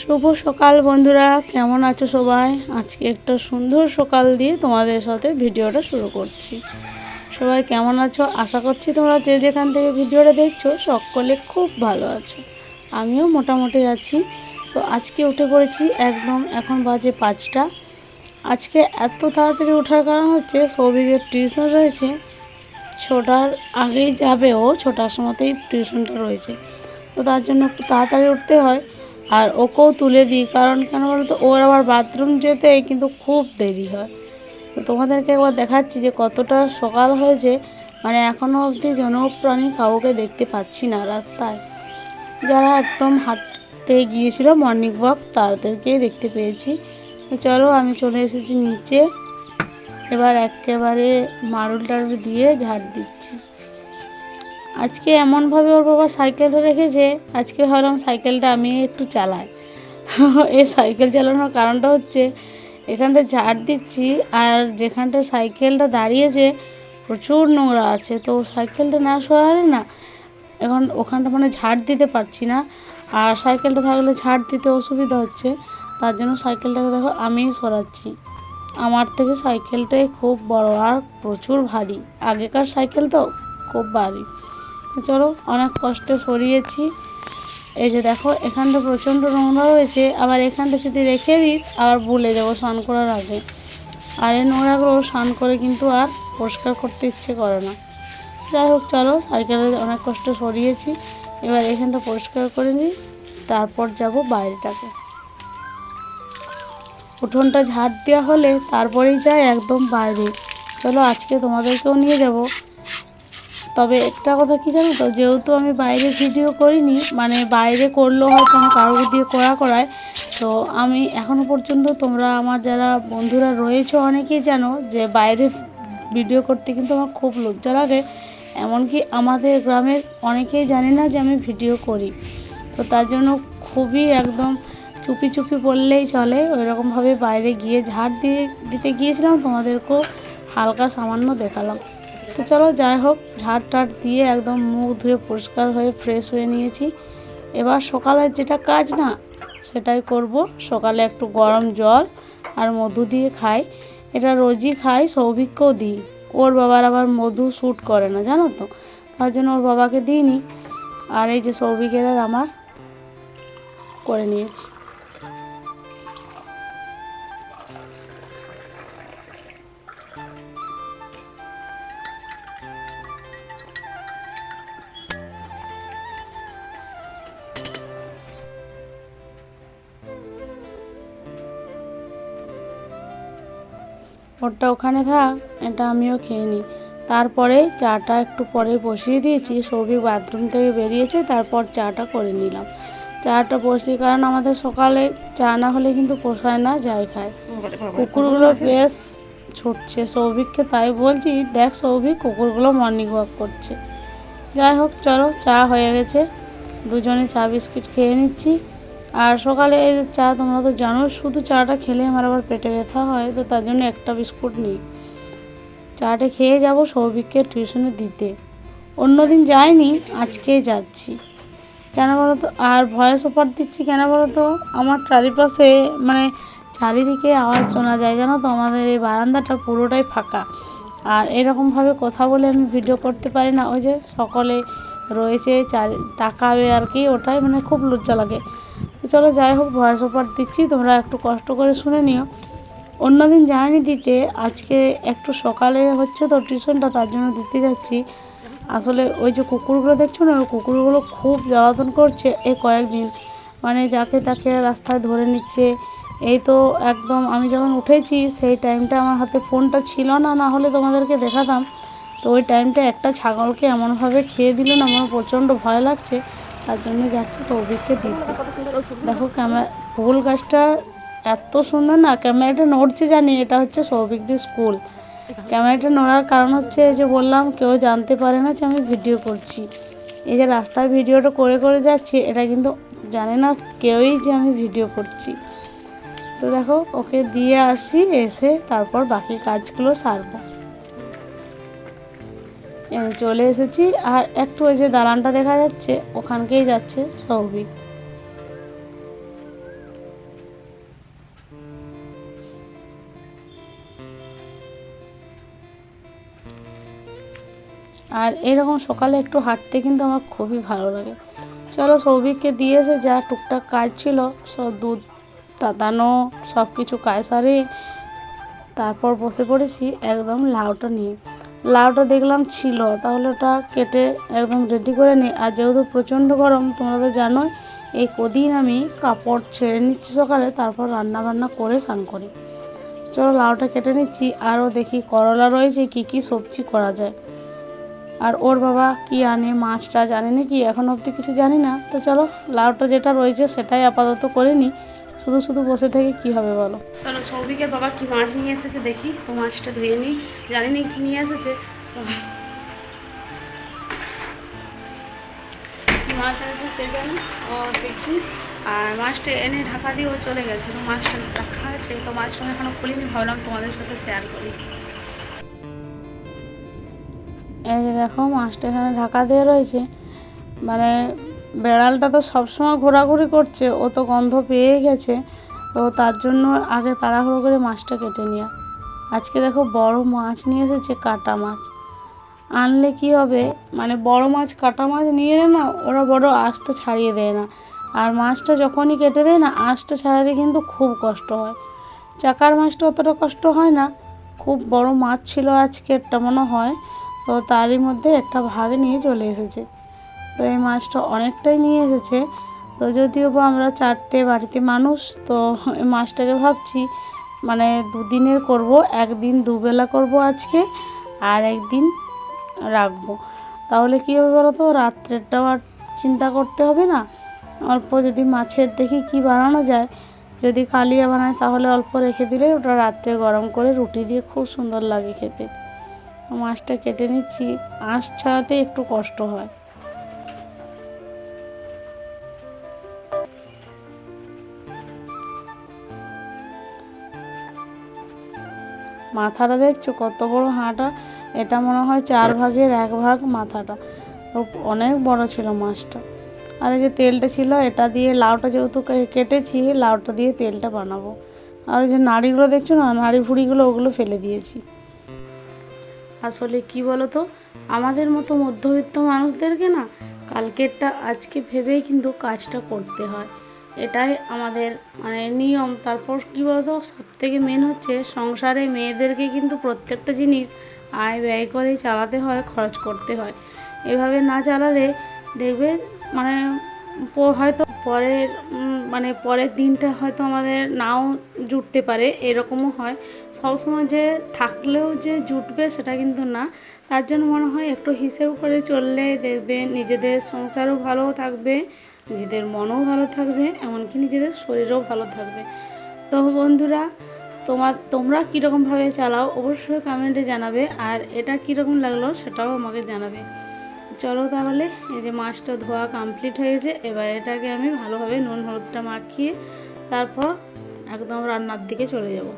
শুভ সকাল বন্ধুরা, কেমন আছো সবাই? আজকে একটা সুন্দর সকাল দিয়ে তোমাদের সাথে ভিডিওটা শুরু করছি। সবাই কেমন আছো? আশা করছি তোমরা যে যেখান থেকে ভিডিওটা দেখছ, সকলে খুব ভালো আছো। আমিও মোটামুটি আছি। তো আজকে উঠে পড়েছি একদম এখন বাজে পাঁচটা। আজকে এত তাড়াতাড়ি ওঠার কারণ হচ্ছে সৌভিকের টিউশন রয়েছে। ছোটার আগেই যাবে ও, ছোটার সময়তেই টিউশনটা রয়েছে। তো তার জন্য একটু তাড়াতাড়ি উঠতে হয়। আর ওকেও তুলে দিই, কারণ কেন বলতো, ওর আবার বাথরুম যেতে কিন্তু খুব দেরি হয়। তো তোমাদেরকে একবার দেখাচ্ছি যে কতটা সকাল হয়েছে। মানে এখনও অবধি জনপ্রাণী কাউকে দেখতে পাচ্ছি না রাস্তায়। যারা একদম হাঁটতে গিয়েছিল মর্নিং ওয়াক তাদেরকেই দেখতে পেয়েছি। তো চলো আমি চলে এসেছি নিচে। এবার একেবারে মারুল টারুল দিয়ে ঝাড় দিচ্ছি। আজকে এমনভাবে ওর বাবা সাইকেলটা রেখেছে, আজকে ভাবলাম সাইকেলটা আমি একটু চালাই। এই সাইকেল চালানোর কারণটা হচ্ছে, এখানটা ঝাড় দিচ্ছি আর যেখানটা সাইকেলটা দাঁড়িয়েছে প্রচুর নোংরা আছে। তো সাইকেলটা না সরালে না, এখন ওখানটা মানে ঝাড় দিতে পারছি না। আর সাইকেলটা থাকলে ঝাড় দিতে অসুবিধা হচ্ছে, তার জন্য সাইকেলটাকে দেখো আমিই সরাচ্ছি। আমার থেকে সাইকেলটাই খুব বড় আর প্রচুর ভারী। আগেকার সাইকেল তো খুব ভারী। চলো, অনেক কষ্টে সরিয়েছি। এই যে দেখো এখানটা প্রচণ্ড নোংরা হয়েছে। আবার এখানটা যদি রেখে দিই, আবার ভুলে যাব স্নান করার আগে। আর এই নোংরাগুলো স্নান করে কিন্তু আর পরিষ্কার করতে ইচ্ছে করে না। যাই হোক, চলো, সাইকেলে অনেক কষ্ট সরিয়েছি। এবার এখানটা পরিষ্কার করে নিই, তারপর যাব বাইরেটাকে উঠোনটা ঝাড় দেওয়া হলে তারপরেই যাই একদম বাইরে। চলো, আজকে তোমাদেরকেও নিয়ে যাব। তবে একটা কথা কি জানো তো, যেহেতু আমি বাইরে ভিডিও করিনি মানে বাইরে করলেও হয়তো আমার কারোর দিয়ে করা করায়, তো আমি এখনও পর্যন্ত তোমরা আমার যারা বন্ধুরা রয়েছে অনেকেই জানো যে বাইরে ভিডিও করতে কিন্তু আমার খুব লজ্জা লাগে। এমনকি আমাদের গ্রামের অনেকেই জানে না যে আমি ভিডিও করি। তো তার জন্য খুবই একদম চুপি চুপি বললেই চলে। ওই রকমভাবে বাইরে গিয়ে ঝাড় দিয়ে দিতে গিয়েছিলাম, তোমাদেরকেও হালকা সামান্য দেখালাম। তো চলো যাই হোক, ঝাড় টাট দিয়ে একদম মুখ ধুয়ে পরিষ্কার হয়ে ফ্রেশ হয়ে নিয়েছি। এবার সকালের যেটা কাজ না, সেটাই করব। সকালে একটু গরম জল আর মধু দিয়ে খাই। এটা রোজই খাই, সৌভিককেও দিই। ওর বাবার আবার মধু শ্যুট করে না, জানো তো? তার জন্য ওর বাবাকে দিইনি। আর এই যে সৌভিকের আমার করে নিয়েছি। ওরটা ওখানে থাক, এটা আমিও খেয়ে নিই। তারপরে চাটা একটু পরে বসিয়ে দিয়েছি, সৌভিক বাথরুম থেকে বেরিয়েছে, তারপর চাটা করে নিলাম। চাটা বসি কারণ আমাদের সকালে চা না হলে কিন্তু পোষায় না, যাই খায়। কুকুরগুলো বেশ ছুটছে সৌভিককে, তাই বলছি, দেখ সৌভিক, কুকুরগুলো মর্নিং ওয়াক করছে। যাই হোক, চলো, চা হয়ে গেছে। দুজনে চা বিস্কিট খেয়ে নিচ্ছি। আর সকালে এই যে চা তোমরা তো জানো, শুধু চাটা খেলে আমার আবার পেটে ব্যথা হয়, তো তার জন্য একটা বিস্কুট নিই। চাটা খেয়ে যাব সৌভিককে টিউশনে দিতে। অন্যদিন যাইনি আজকেই যাচ্ছি। কেন বলো তো? আর ভয়েস ওপার দিচ্ছি কেন বলো তো? আমার চারিপাশে মানে চারিদিকে আওয়াজ শোনা যায়, জানো তো? আমাদের এই বারান্দাটা পুরোটাই ফাঁকা। আর এরকমভাবে কথা বলে আমি ভিডিও করতে পারি না। ওই যে সকলে রয়েছে, চারি, তাকাবে আর কি, ওটাই মানে খুব লজ্জা লাগে। চলো, যাই হোক ভয়েস ওপার দিচ্ছি। তোমরা একটু কষ্ট করে শুনে নিও। অন্যদিন যায়নি দিতে, আজকে একটু সকালে হচ্ছে তো টিউশনটা, তার জন্য দিতে যাচ্ছি। আসলে ওই যে কুকুরগুলো দেখছ না, ওই কুকুরগুলো খুব জ্বালাতন করছে এই কয়েকদিন। মানে যাকে তাকে রাস্তায় ধরে নিচ্ছে। এই তো একদম আমি যখন উঠেছি, সেই টাইমটা আমার হাতে ফোনটা ছিল না না হলে তোমাদেরকে দেখাতাম। তো ওই টাইমটা একটা ছাগলকে এমনভাবে খেয়ে দিল না, আমার প্রচণ্ড ভয় লাগছে। তার জন্য যাচ্ছি সৌভিককে দিতে। দেখো ক্যামেরা ফুল গাছটা এত সুন্দর না, ক্যামেরাটা নড়ছে জানি, এটা হচ্ছে সৌভিকদের স্কুল। ক্যামেরাটা নড়ার কারণ হচ্ছে যে বললাম, কেউ জানতে পারে না যে আমি ভিডিও করছি। এই যে রাস্তায় ভিডিওটা করে করে যাচ্ছি, এটা কিন্তু জানে না কেউই যে আমি ভিডিও করছি। তো দেখো, ওকে দিয়ে আসি, এসে তারপর বাকি কাজগুলো সারবো। চলে এসেছি। আর একটু ওই যে দালানটা দেখা যাচ্ছে, ওখানকেই যাচ্ছে সৌভিক। আর এরকম সকালে একটু হাঁটতে কিন্তু আমার খুবই ভালো লাগে। চলো সৌভিককে দিয়েছে যা টুকটাক কাজ ছিল, সব দুধ তাতানো সব কিছু কাজ সারে তারপর বসে পড়েছি একদম লাউটা নিয়ে। লাউটা দেখলাম ছিল, তাহলে ওটা কেটে একদম রেডি করে নিই আর যেহেতু প্রচণ্ড গরম, তোমরা তো জানোই, এই কদিন আমি কাপড় ছেড়ে নিচ্ছি সকালে, তারপর রান্না বান্না করে স্নান করি। চলো লাউটা কেটে নিচ্ছি, আরও দেখি করলা রয়েছে, কি কি সবজি করা যায়। আর ওর বাবা কি আনে মাছটা জানে নাকি, এখন অবধি কিছু জানি না। তো চলো, লাউটা যেটা রয়েছে, সেটাই আপাতত করে নিই শুধু শুধু বসে থেকে কি হবে বলো? চলো সৌভিকের বাবা কি মাছ নিয়ে এসেছে দেখি তো মাছটা ধুয়ে নিই। জানি না কি নিয়ে এসেছে। মাছ আছে কে জানি ও দেখি। আর মাছটা এনে ঢাকা দিয়েও চলে গেছে। তো মাছটা রাখা আছে তো মাছটা আমি এখনও খুলিনি ভাবলাম তোমাদের সাথে শেয়ার করি। এই যে দেখো মাছটা এখানে ঢাকা দিয়ে রয়েছে। মানে বেড়ালটা তো সবসময় ঘোরাঘুরি করছে, ও তো গন্ধ পেয়ে গেছে, তো তার জন্য আগে তাড়াহুড়ো করে মাছটা কেটে নেওয়া আজকে দেখো বড় মাছ নিয়ে এসেছে, কাটা মাছ। আনলে কি হবে? মানে বড় মাছ, কাটা মাছ নিয়ে এলে না, ওরা বড় আঁশটা ছাড়িয়ে দেয় না। আর মাছটা যখনই কেটে দেয় না, আঁশটা ছাড়াতে কিন্তু খুব কষ্ট হয়। চাকার মাছটা অতটা কষ্ট হয় না, খুব বড় মাছ ছিল আজকে একটা মনে হয়, তো তারই মধ্যে একটা ভাগ নিয়ে চলে এসেছে। তো এই মাছটা অনেকটাই নিয়ে এসেছে। তো যদিও বা আমরা চারটে বাড়িতে মানুষ, তো এই মাছটাকে ভাবছি মানে দুদিনের করব, একদিন দুবেলা করব আজকে, আর একদিন রাখব। তাহলে কী হবে বলো তো? রাত্রেরটাও আর চিন্তা করতে হবে না। অল্প যদি মাছের দেখি কি বানানো যায়, যদি কালিয়া বানায় তাহলে অল্প রেখে দিলে ওটা রাত্রে গরম করে রুটি দিয়ে খুব সুন্দর লাগে খেতে। মাছটা কেটে নিচ্ছি। আঁশ ছাড়াতে একটু কষ্ট হয়। মাথাটা দেখছ? কত বড় হাঁটা? এটা মনে হয় চার ভাগের এক ভাগ মাথাটা। তো অনেক বড় ছিল মাছটা। আর এই যে তেলটা ছিল, এটা দিয়ে লাউটা যেহেতু কেটেছি, লাউটা দিয়ে তেলটা বানাবো। আর যে নাড়িগুলো দেখছ না? নাড়ি ভুড়িগুলো, ওগুলো ফেলে দিয়েছি। আসলে কি বলো তো আমাদের মতো মধ্যবিত্ত মানুষদেরকে না, কালকেরটা আজকে ভেবেই কিন্তু কাজটা করতে হয়। এটাই আমাদের মানে নিয়ম। তারপর কী বলতো সব থেকে মেন হচ্ছে সংসারে মেয়েদেরকে কিন্তু প্রত্যেকটা জিনিস আয় ব্যয় করেই চালাতে হয়, খরচ করতে হয়। এভাবে না চালালে দেখবে মানে হয়তো পরের মানে পরের দিনটা হয়তো আমাদের নাও জুটতে পারে, এরকমও হয়। সবসময় যে থাকলেও যে জুটবে সেটা কিন্তু না। তার জন্য মনে হয় একটু হিসেব করে চললে দেখবে নিজেদের সংসারও ভালো থাকবে নিজেদের মনও ভালো থাকবে, এমনকি নিজেদের শরীরও ভালো থাকবে। তো বন্ধুরা, তোমার, তোমরা কীরকমভাবে চালাও অবশ্যই কমেন্টে জানাবে, আর এটা কীরকম লাগল সেটাও আমাকে জানাবে। চলো তাহলে, এই যে মাছটা ধোয়া কমপ্লিট হয়েছে, এবার এটাকে আমি ভালোভাবে নুন হলুদটা মাখিয়ে তারপর একদম রান্নার দিকে চলে যাব।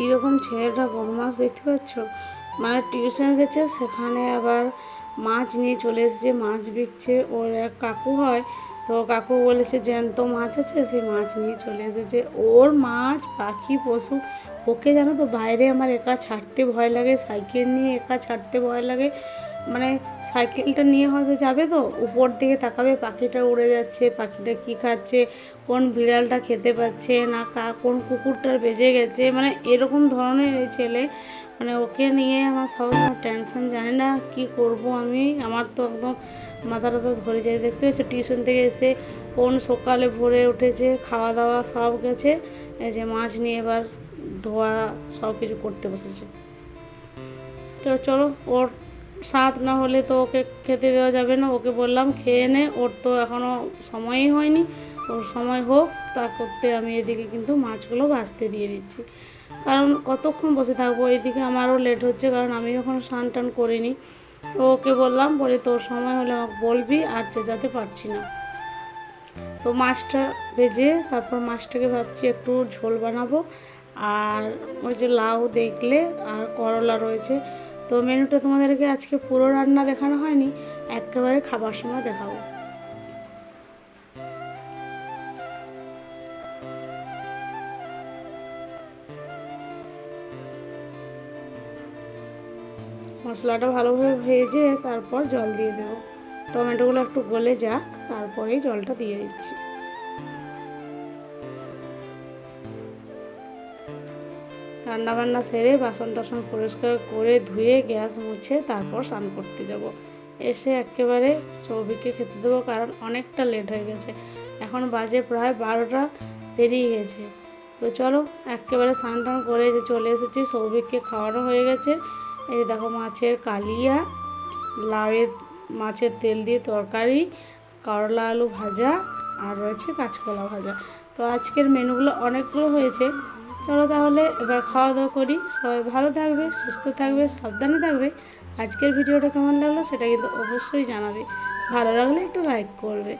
কীরকম ছেলেটা বদমাস দেখতে পাচ্ছ? মানে টিউশন গেছে, সেখানে আবার মাছ নিয়ে চলে এসেছে, মাছ বিকছে। ওর এক কাকু হয়, তো কাকু বলেছে, জ্যান্ত মাছ আছে, সেই মাছ নিয়ে চলে এসেছে। ওর মাছ, পাখি, পশু, ওকে জানো তো, বাইরে আমার একা ছাড়তে ভয় লাগে, সাইকেল নিয়ে একা ছাড়তে ভয় লাগে। মানে সাইকেলটা নিয়ে হয়তো যাবে তো, উপর দিকে তাকাবে, পাখিটা উড়ে যাচ্ছে, পাখিটা কী খাচ্ছে, কোন বিড়ালটা খেতে পাচ্ছে, না কা, কোন কুকুরটার বেজে গেছে মানে এরকম ধরনের এই ছেলে মানে ওকে নিয়ে আমার সবসময় টেনশন জানি না কি করব আমি, আমার তো একদম মাথা টাথা ধরে যায়, দেখতে হচ্ছে টিউশন থেকে এসে কোন সকালে ভোরে উঠেছে খাওয়া দাওয়া সব গেছে, এই যে মাছ নিয়ে এবার ধোয়া সব কিছু করতে বসেছে। তো চলো, ওর স্বাদ না হলে তো ওকে খেতে দেওয়া যাবে না। ওকে বললাম, খেয়ে নে, ওর তো এখনও সময়ই হয়নি। ওর সময় হোক, তা করতে আমি এদিকে কিন্তু মাছগুলো ভাজতে দিয়ে দিচ্ছি। কারণ কতক্ষণ বসে থাকব? এদিকে আমারও লেট হচ্ছে, কারণ আমি এখনও স্নান টান করিনি। তো ওকে বললাম, বলে তোর সময় হলে আমাকে বলবি, আর চেঁচাতে পারছি না। তো মাছটা ভেজে তারপর মাছটাকে ভাবছি একটু ঝোল বানাবো। আর ওই যে লাউ দেখলে আর করলা রয়েছে তো মেনুটা তোমাদেরকে আজকে পুরো রান্না দেখানো হয়নি, একেবারে খাবার সময় দেখাবো। মশলাটা ভালোভাবে ভেজে তারপর জল দিয়ে দেবো। টমেটোগুলো একটু গলে যাক, তারপরেই জলটা দিয়ে দিচ্ছি। রান্না বান্না সেরে বাসন টাসন পরিষ্কার করে ধুয়ে গ্যাস মুছে তারপর স্নান করতে যাব। এসে একেবারে সৌভিককে খেতে দেবো কারণ অনেকটা লেট হয়ে গেছে। এখন বাজে প্রায় বারোটা পেরিয়ে গেছে। তো চলো একেবারে স্নান টান করে যে চলে এসেছি, সৌভিককে খাওয়ানো হয়ে গেছে। এই যে দেখো মাছের কালিয়া, লাউয়ের মাছের তেল দিয়ে তরকারি, করলা আলু ভাজা আর রয়েছে কাঁচকলা ভাজা। তো আজকের মেনুগুলো অনেকগুলো হয়েছে। চলো তাহলে, এবার খাওয়া দাওয়া করি। সবাই ভালো থাকবে, সুস্থ থাকবে, সাবধানে থাকবে। আজকের ভিডিওটা কেমন লাগল সেটা কিন্তু অবশ্যই জানাবে। ভালো লাগলে একটু লাইক করবে।